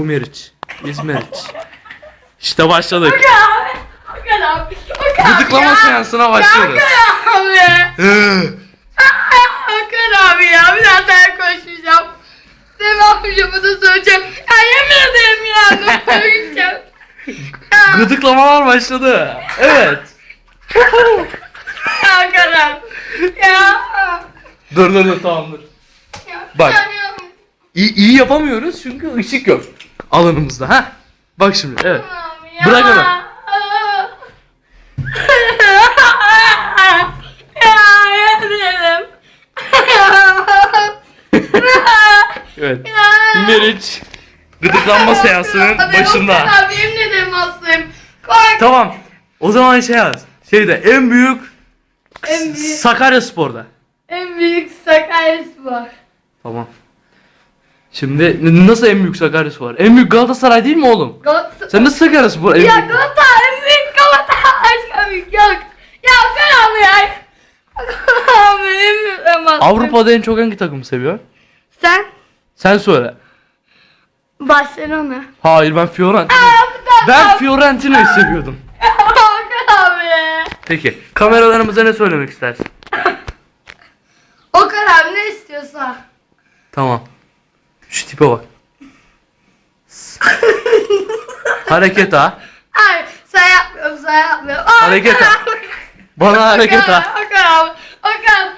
Bu Meriç. Biz Meriç. İşte başladık. Abi. Okan abi. Gıdıklama seansına başlıyoruz. Okan abi. Okan abi ya. Bir daha daha konuşmayacağım. Devam bunu söyleyeceğim. Ya yemin ederim ya. Söyleyeceğim. Ya. Gıdıklamalar başladı. Evet. Okan abi. Ya. Dur dur dur tamam dur. Ya. Bak. Ya. İyi, iyi yapamıyoruz çünkü ışık yok alanımızda. ha. Bak şimdi evet. Bırak onu. Evet. Meriç gıdıklanma seansının başında. Yemin ederim hastayım. Kork. Tamam. O zaman şey yaz. Şeyde en büyük En büyük, Sakarya Spor'da. en büyük Sakaryaspor. Tamam. Şimdi n- nasıl en büyük Sakarya Spor? En büyük Galatasaray değil mi oğlum? Galatasaray. Sen nasıl Sakarya Spor? En Ya büyük? Galatasaray en büyük Galatasaray büyük yok. Ya Okan abi ya. Abi yemin ederim hastayım. Avrupa'da en çok hangi takımı seviyor? Sen? Sen söyle. Barcelona. Hayır ben Fiorentina. Ben Fiorentina'yı seviyordum. Okan abi. Peki kameralarımıza ne söylemek istersin? Okan abi ne istiyorsa. Tamam. Tipe bak. Hareket ha. Hayır sen yapmıyorum sen yapmıyorum. Hareket ha. Bana hareket ha. Okan abi. Okan.